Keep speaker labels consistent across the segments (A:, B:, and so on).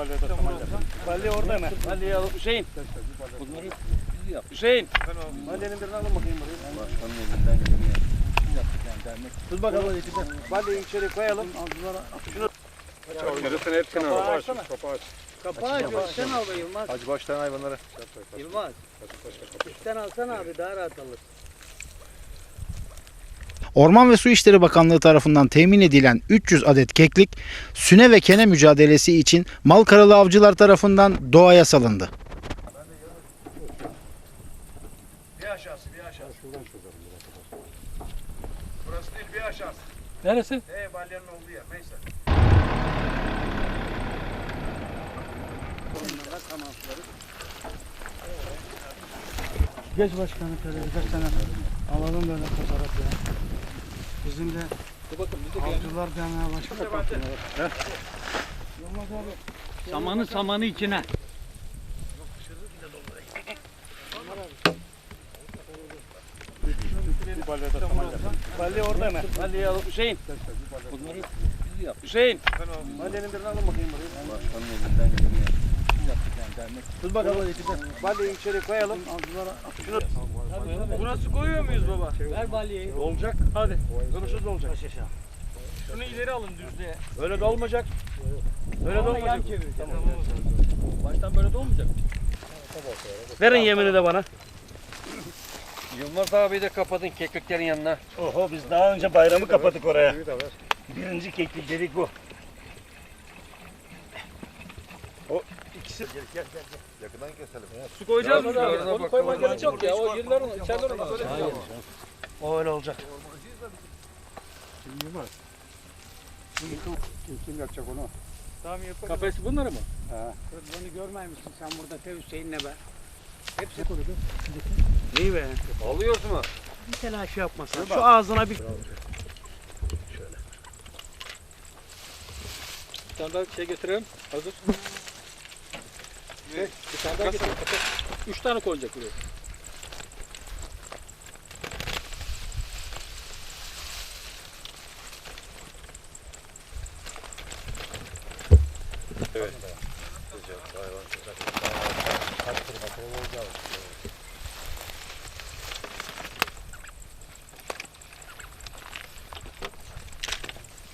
A: balya da tamam. Balya orada mı? Balyayı alıp Hüseyin.
B: Bunları biz yaptık.
A: Hüseyin. Balyanın birini alın bakayım buraya.
B: Başkanın elinden geleni yaptık yani dernek.
A: Tut bakalım. Balyayı içeri koyalım.
C: Yarısını hepsini al.
A: Kapağı açsana.
C: Kapağı aç.
A: Kapağı aç.
D: Sen al be Yılmaz.
C: Hacı baştan hayvanları.
D: Yılmaz. Üstten alsana abi daha rahat alır.
E: Orman ve Su İşleri Bakanlığı tarafından temin edilen 300 adet keklik süne ve kene mücadelesi için Malkaralı avcılar tarafından doğaya salındı.
A: Bir aşağısı bir aşağısı. Burası değil bir aşağısı.
B: Neresi?
A: Ee balyanın olduğu yer neyse.
D: Geç başkanım şöyle birkaç tane alalım böyle fotoğraf ya. Bizim de
B: Dur bakın biz de geldik.
D: Avcılar Derneği Başkanı.
B: Samanı samanı içine.
A: Balya. Balya orada mı? Balyayı alıp Hüseyin.
B: Bunları biz yaptık.
A: Hüseyin. Balyanın birini alın bakayım buraya.
B: Başkanın elinden geleni yaptık yani dernek.
A: Tut bakalım. Balyayı içeri koyalım. Şunu. Burası koyuyor muyuz baba?
B: Ver balyayı.
A: Olacak. Hadi. Konuşuruz olacak. Şunu ileri alın düzlüğe. Öyle de olmayacak. Öyle de olmayacak.
B: Baştan böyle de olmayacak.
A: Verin yemini de bana.
C: Yılmaz abi de kapatın kekliklerin yanına.
A: Oho biz daha önce bayramı kapadık oraya. Birinci keklik dedik bu. O ikisi gel gel gel.
C: Yakından keselim.
A: Su koyacağız mı?
B: Onu koyma
C: bakalım.
B: gerek yok ya. O yerler onu, içerler onu. Hayır.
A: O öyle olacak.
C: Kim yapacak onu?
A: Tamam yapalım.
B: Kafesi bunları mı?
D: Bunu görmemişsin sen burada te Hüseyin'le be. Hepsi kurudu.
A: İyi be.
C: Alıyoruz mu?
D: Bir telaş yapmasın.
A: Şu ağzına bir
B: Bir tane daha şey getirelim. Hazır. Bir tane daha getirelim. Üç tane koyacak buraya.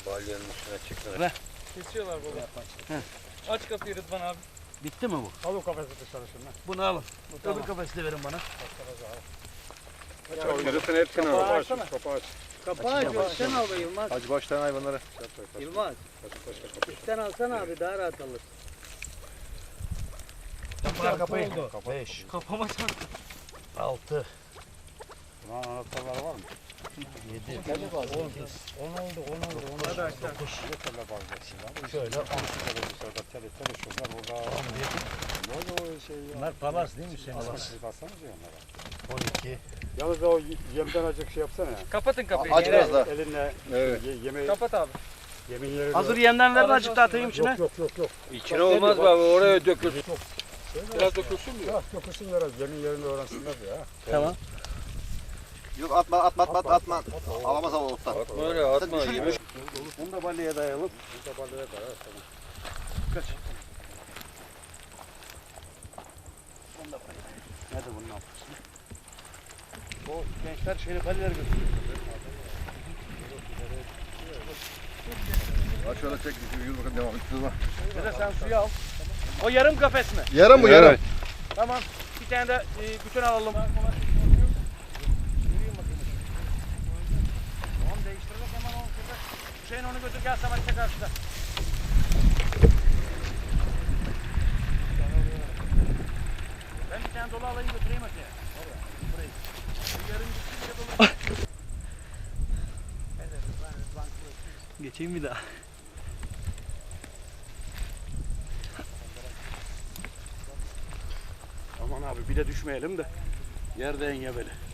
C: Balyanın üstüne çıktı.
A: kesiyorlar baba. Aç kapıyı Rıdvan abi.
D: Bitti mi bu?
A: Al o kafesi dışarı şunu. Bunu alın. Öbür kafesi de verin bana.
C: Yarısını hepsini al.
A: Kapağı
C: aç. Kapağı aç.
D: Kapağı aç. Üstten al be Yılmaz.
C: Hacı baştan hayvanları.
D: Yılmaz. Üstten alsana abi daha rahat alır.
A: Kapağı kapayı.
C: Beş.
A: Kapama sen.
C: Altı. Bunun anahtarları var mı? Yedi. On. On oldu, on oldu, on oldu. Dokuz. Yeterle bakacaksın abi. Şöyle on. Şöyle dışarıda tele tele şunlar burada. On bir. Ne oldu o şey ya?
A: Bunlar palas değil mi Hüseyin?
C: Palas. Bir baksanıza onlara.
F: On iki.
C: Yalnız o yemden azıcık şey yapsana ya.
A: Kapatın kapıyı.
F: Aç biraz daha.
C: Elinle
F: Evet.
C: ye, yemeği,
A: Kapat abi.
C: yemin yerini.
A: Hazır yemden ver de azıcık daha atayım içine.
C: Yok yok yok yok.
F: İçine olmaz abi? Oraya dökülsün.
B: Biraz dökülsün mü?
C: Ya dokusun biraz yemin yerini öğrensinler ya.
A: Tamam.
F: Yok atma atma atma atma. Alamaz ama ottan.
B: Atma öyle atma. Yemin.
A: Bunu da balyaya dayayalım.
C: Bu da balığa da evet, tamam.
A: Kaç. Bunu da balyaya. Nerede bunun altı? O gençler şeyle balyaları götürüyor.
F: Bak şöyle çek. Yürü bakalım devam et.
A: Dede sen suyu al. O yarım kafes mi?
F: Yarım bu yarım.
A: Tamam. Bir tane de e, bütün alalım. Tamam değiştirdik hemen onu şurada. Hüseyin onu götür gel Samet'e karşıda. Ben bir tane dolu alayım götüreyim öteye. Burayı. Dolu. Geçeyim bir daha. Aman abi bir de düşmeyelim de. Yerde engebeli.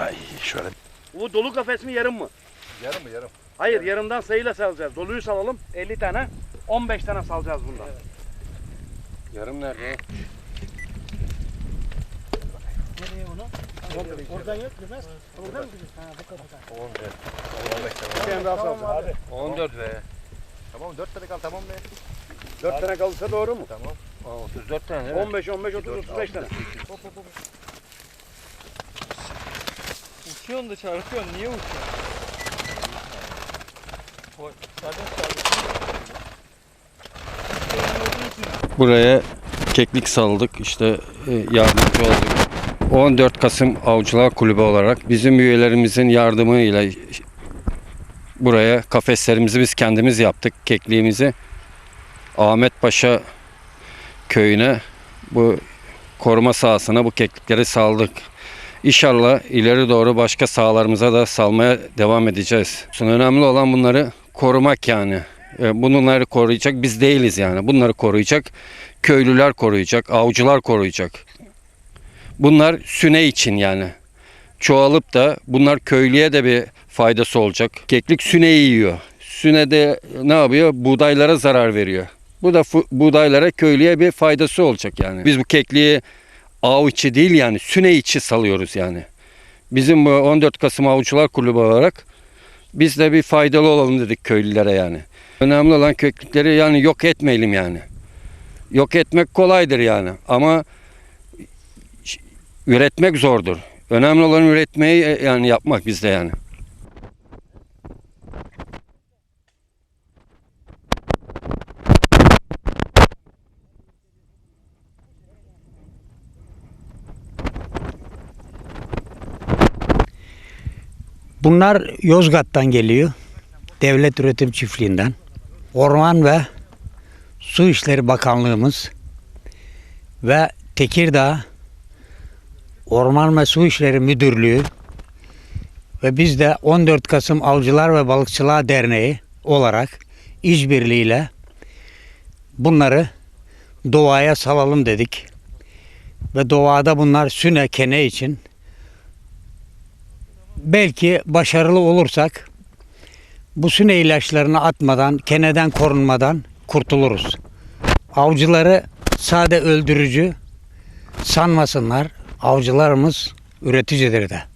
A: Ay şöyle. Bu dolu kafes mi yarım mı?
F: Yarım mı yarım?
A: Hayır yarımdan sayıyla salacağız. Doluyu salalım 50 tane. 15 tane salacağız bundan.
C: Yarım nerede?
D: Nereye onu? Oradan yok demez. Oradan mı gidiyorsun? Ha bu kadar.
A: Bir tane daha salacağım. Hadi.
B: 14 ve
F: Tamam 4 tane kal tamam be.
A: 4 tane kalırsa doğru mu?
F: Tamam.
B: 34 tane
A: 15, 15, 30, 35 tane.
B: Uçuyorsun da çarpıyorsun. Niye uçuyorsun?
G: Buraya keklik saldık işte e, yardımcı olduk. 14 Kasım Avcılar Kulübü olarak bizim üyelerimizin yardımıyla buraya kafeslerimizi biz kendimiz yaptık. Kekliğimizi Ahmet Paşa köyüne bu koruma sahasına bu keklikleri saldık. İnşallah ileri doğru başka sahalarımıza da salmaya devam edeceğiz. Önemli olan bunları korumak yani. E, Bunları koruyacak biz değiliz yani. Bunları koruyacak köylüler koruyacak, avcılar koruyacak. Bunlar süne için yani. Çoğalıp da bunlar köylüye de bir faydası olacak. Keklik süneyi yiyor. Süne de ne yapıyor? Buğdaylara zarar veriyor. Bu da buğdaylara köylüye bir faydası olacak yani. Biz bu kekliği av içi değil yani süne içi salıyoruz yani. Bizim bu 14 Kasım Avcılar Kulübü olarak biz de bir faydalı olalım dedik köylülere yani. Önemli olan keklikleri yani yok etmeyelim yani yok etmek kolaydır yani ama üretmek zordur. Önemli olan üretmeyi e, yani yapmak bizde yani.
H: Bunlar Yozgat'tan geliyor. Devlet Üretim Çiftliği'nden. Orman ve Su İşleri Bakanlığımız ve Tekirdağ Orman ve Su İşleri Müdürlüğü ve biz de 14 Kasım Avcılar ve Balıkçılar Derneği olarak işbirliğiyle bunları doğaya salalım dedik. Ve doğada bunlar süne kene için belki başarılı olursak bu süne ilaçlarını atmadan, keneden korunmadan kurtuluruz. Avcıları sade öldürücü sanmasınlar. Avcılarımız üreticidir de.